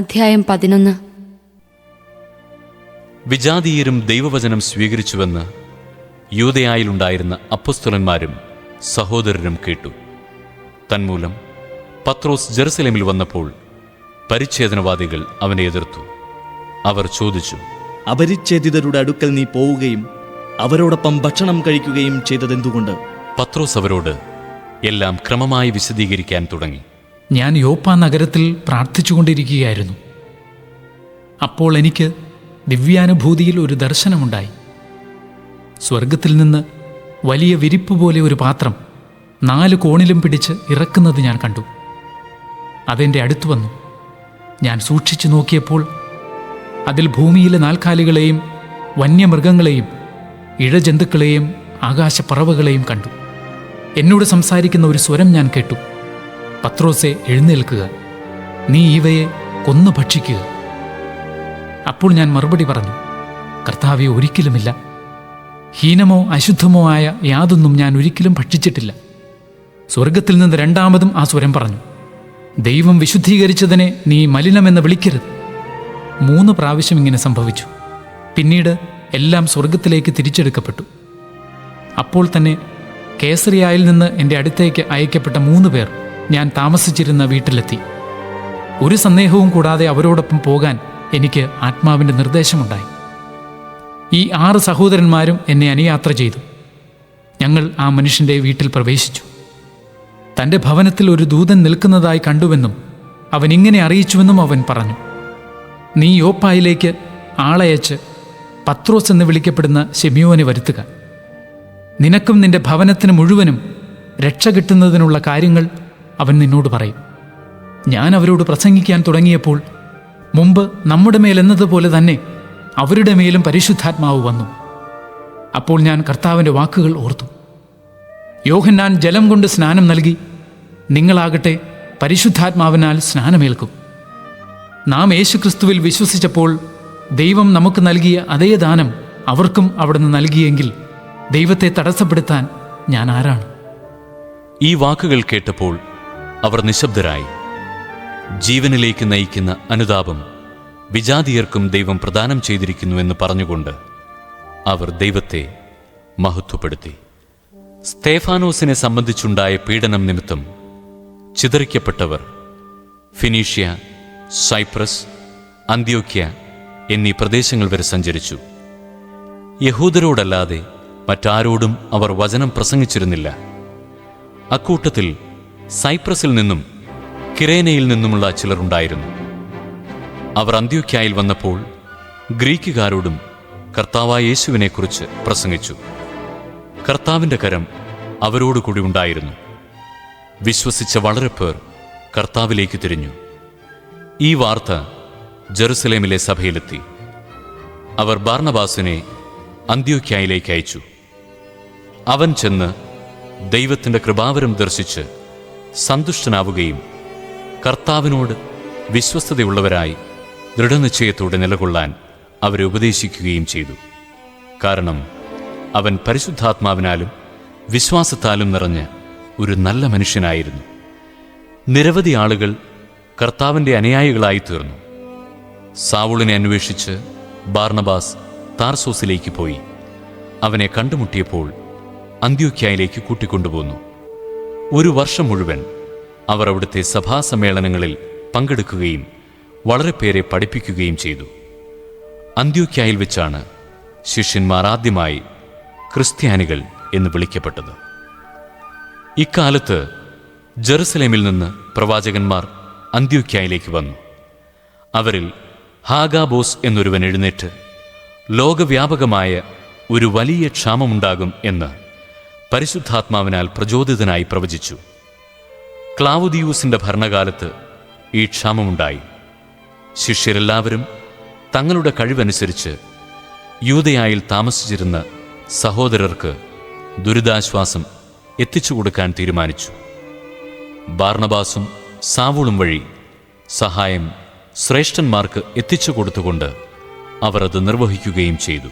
അധ്യായം പതിനൊന്ന്. വിജാതീയരും ദൈവവചനം സ്വീകരിച്ചുവെന്ന് യൂതയായിലുണ്ടായിരുന്ന അപ്പസ്തുലന്മാരും സഹോദരരും കേട്ടു. തന്മൂലം പത്രോസ് ജെറുസലേമിൽ വന്നപ്പോൾ പരിച്ഛേദനവാദികൾ അവനെ എതിർത്തു. അവർ ചോദിച്ചു അപരിച്ഛേദിതരുടെ അടുക്കൽ നീ പോവുകയും അവരോടൊപ്പം ഭക്ഷണം കഴിക്കുകയും ചെയ്തതെന്തുകൊണ്ട്? പത്രോസ് അവരോട് എല്ലാം ക്രമമായി വിശദീകരിക്കാൻ തുടങ്ങി. ഞാൻ യോപ്പ നഗരത്തിൽ പ്രാർത്ഥിച്ചുകൊണ്ടിരിക്കുകയായിരുന്നു. അപ്പോൾ എനിക്ക് ദിവ്യാനുഭൂതിയിൽ ഒരു ദർശനമുണ്ടായി. സ്വർഗത്തിൽ നിന്ന് വലിയ വിരിപ്പ് പോലെ ഒരു പാത്രം നാല് കോണിലും പിടിച്ച് ഇറക്കുന്നത് ഞാൻ കണ്ടു. അതെന്റെ അടുത്തു വന്നു. ഞാൻ സൂക്ഷിച്ചു നോക്കിയപ്പോൾ അതിൽ ഭൂമിയിലെ നാൽക്കാലികളെയും വന്യമൃഗങ്ങളെയും ഇഴജന്തുക്കളെയും ആകാശപ്പറവകളെയും കണ്ടു. എന്നോട് സംസാരിക്കുന്ന ഒരു സ്വരം ഞാൻ കേട്ടു. പത്രോസെ എഴുന്നേൽക്കുക. നീ ഇവയെ കൊന്നു ഭക്ഷിക്കുക. അപ്പോൾ ഞാൻ മറുപടി പറഞ്ഞു കർത്താവെ ഒരിക്കലുമില്ല. ഹീനമോ അശുദ്ധമോ ആയ യാതൊന്നും ഞാൻ ഒരിക്കലും ഭക്ഷിച്ചിട്ടില്ല. സ്വർഗത്തിൽ നിന്ന് രണ്ടാമതും ആ സ്വരം പറഞ്ഞു ദൈവം വിശുദ്ധീകരിച്ചതിനെ നീ മലിനമെന്ന് വിളിക്കരുത്. മൂന്ന് പ്രാവശ്യം ഇങ്ങനെ സംഭവിച്ചു. പിന്നീട് എല്ലാം സ്വർഗത്തിലേക്ക് തിരിച്ചെടുക്കപ്പെട്ടു. അപ്പോൾ തന്നെ കേസറിയായിൽ നിന്ന് എന്റെ അടുത്തേക്ക് അയക്കപ്പെട്ട മൂന്ന് പേർ ഞാൻ താമസിച്ചിരുന്ന വീട്ടിലെത്തി. ഒരു സന്ദേഹവും കൂടാതെ അവരോടൊപ്പം പോകാൻ എനിക്ക് ആത്മാവിന്റെ നിർദ്ദേശമുണ്ടായി. ഈ ആറ് സഹോദരന്മാരും എന്നെ അനുയാത്ര ചെയ്തു. ഞങ്ങൾ ആ മനുഷ്യന്റെ വീട്ടിൽ പ്രവേശിച്ചു. തന്റെ ഭവനത്തിൽ ഒരു ദൂതൻ നിൽക്കുന്നതായി കണ്ടുവെന്നും അവൻ ഇങ്ങനെ അറിയിച്ചുവെന്നും അവൻ പറഞ്ഞു. നീ യോപ്പായിലേക്ക് ആളയച്ച് പത്രോസ് എന്ന് വിളിക്കപ്പെടുന്ന ഷെമിയോനെ വരുത്തുക. നിനക്കും നിന്റെ ഭവനത്തിന് മുഴുവനും രക്ഷ കിട്ടുന്നതിനുള്ള കാര്യങ്ങൾ അവൻ നിന്നോട് പറയും ഞാൻ അവരോട് പ്രസംഗിക്കാൻ തുടങ്ങിയപ്പോൾ മുമ്പ് നമ്മുടെ മേലെന്നതുപോലെ തന്നെ അവരുടെ മേലും പരിശുദ്ധാത്മാവ് വന്നു. അപ്പോൾ ഞാൻ കർത്താവിന്റെ വാക്കുകൾ ഓർത്തു. യോഹന്നാൻ ജലം കൊണ്ട് സ്നാനം നൽകി നിങ്ങളാകട്ടെ പരിശുദ്ധാത്മാവിനാൽ സ്നാനമേൽക്കും. നാം യേശുക്രിസ്തുവിൽ വിശ്വസിച്ചപ്പോൾ ദൈവം നമുക്ക് നൽകിയ അതേ ദാനം അവർക്കും അവിടുന്ന് നൽകിയെങ്കിൽ ദൈവത്തെ തടസ്സപ്പെടുത്താൻ ഞാൻ ആരാണ്? ഈ വാക്കുകൾ കേട്ടപ്പോൾ അവർ നിശബ്ദരായി. ജീവനിലേക്ക് നയിക്കുന്ന അനുതാപം വിജാതീയർക്കും ദൈവം പ്രദാനം ചെയ്തിരിക്കുന്നുവെന്ന് പറഞ്ഞുകൊണ്ട് അവർ ദൈവത്തെ മഹത്വപ്പെടുത്തി. സ്തേഫാനോസിനെ സംബന്ധിച്ചുണ്ടായ പീഡനം നിമിത്തം ചിതറിക്കപ്പെട്ടവർ ഫിനീഷ്യ സൈപ്രസ് അന്ത്യോക്യ എന്നീ പ്രദേശങ്ങൾ വരെ സഞ്ചരിച്ചു. യഹൂദരോടല്ലാതെ മറ്റാരോടും അവർ വചനം പ്രസംഗിച്ചിരുന്നില്ല. അക്കൂട്ടത്തിൽ സൈപ്രസിൽ നിന്നും കിരേനയിൽ നിന്നുമുള്ള ചിലരുണ്ടായിരുന്നു അവർ അന്ത്യോക്യായിൽ വന്നപ്പോൾ ഗ്രീക്കുകാരോടും കർത്താവായ യേശുവിനെക്കുറിച്ച് പ്രസംഗിച്ചു. കർത്താവിന്റെ കരം അവരോടുകൂടി ഉണ്ടായിരുന്നു. വിശ്വസിച്ച വളരെ പേർ കർത്താവിലേക്ക് തിരിഞ്ഞു. ഈ വാർത്ത ജെറുസലേമിലെ സഭയിലെത്തി. അവർ ബാർണബാസിനെ അന്ത്യോക്യായിലേക്ക് അയച്ചു. അവൻ ചെന്ന് ദൈവത്തിന്റെ കൃപാവരം ദർശിച്ച് സന്തുഷ്ടനാവുകയും കർത്താവിനോട് വിശ്വസ്തതയുള്ളവരായി ദൃഢനിശ്ചയത്തോടെ നിലകൊള്ളാൻ അവരെ ഉപദേശിക്കുകയും ചെയ്തു. കാരണം അവൻ പരിശുദ്ധാത്മാവിനാലും വിശ്വാസത്താലും നിറഞ്ഞ ഒരു നല്ല മനുഷ്യനായിരുന്നു. നിരവധി ആളുകൾ കർത്താവിന്റെ അനുയായികളായി തീർന്നു. സാവുളിനെ അന്വേഷിച്ച് ബാർണബാസ് താർസോസിലേക്ക് പോയി. അവനെ കണ്ടുമുട്ടിയപ്പോൾ അന്ത്യോക്യായിലേക്ക് കൂട്ടിക്കൊണ്ടുപോന്നു. ഒരു വർഷം മുഴുവൻ അവർ അവിടുത്തെ സഭാസമ്മേളനങ്ങളിൽ പങ്കെടുക്കുകയും വളരെ പേരെ പഠിപ്പിക്കുകയും ചെയ്തു. അന്ത്യോക്യായിൽ വെച്ചാണ് ശിഷ്യന്മാർ ആദ്യമായി ക്രിസ്ത്യാനികൾ എന്ന് വിളിക്കപ്പെട്ടത്. ഇക്കാലത്ത് ജെറുസലേമിൽ നിന്ന് പ്രവാചകന്മാർ അന്ത്യോക്യായിലേക്ക് വന്നു. അവരിൽ ഹാഗാബോസ് എന്നൊരുവൻ എഴുന്നേറ്റ് ലോകവ്യാപകമായ ഒരു വലിയ ക്ഷാമമുണ്ടാകും എന്ന് പരിശുദ്ധാത്മാവിനാൽ പ്രചോദിതനായി പ്രവചിച്ചു. ക്ലാവുദിയൂസിന്റെ ഭരണകാലത്ത് ഈ ക്ഷാമമുണ്ടായി. ശിഷ്യരെല്ലാവരും തങ്ങളുടെ കഴിവനുസരിച്ച് യൂതയായിൽ താമസിച്ചിരുന്ന സഹോദരർക്ക് ദുരിതാശ്വാസം എത്തിച്ചു കൊടുക്കാൻ തീരുമാനിച്ചു. ബാർണബാസും സാവൂളും വഴി സഹായം ശ്രേഷ്ഠന്മാർക്ക് എത്തിച്ചു കൊടുത്തുകൊണ്ട് അവർ അത് നിർവഹിക്കുകയും ചെയ്തു.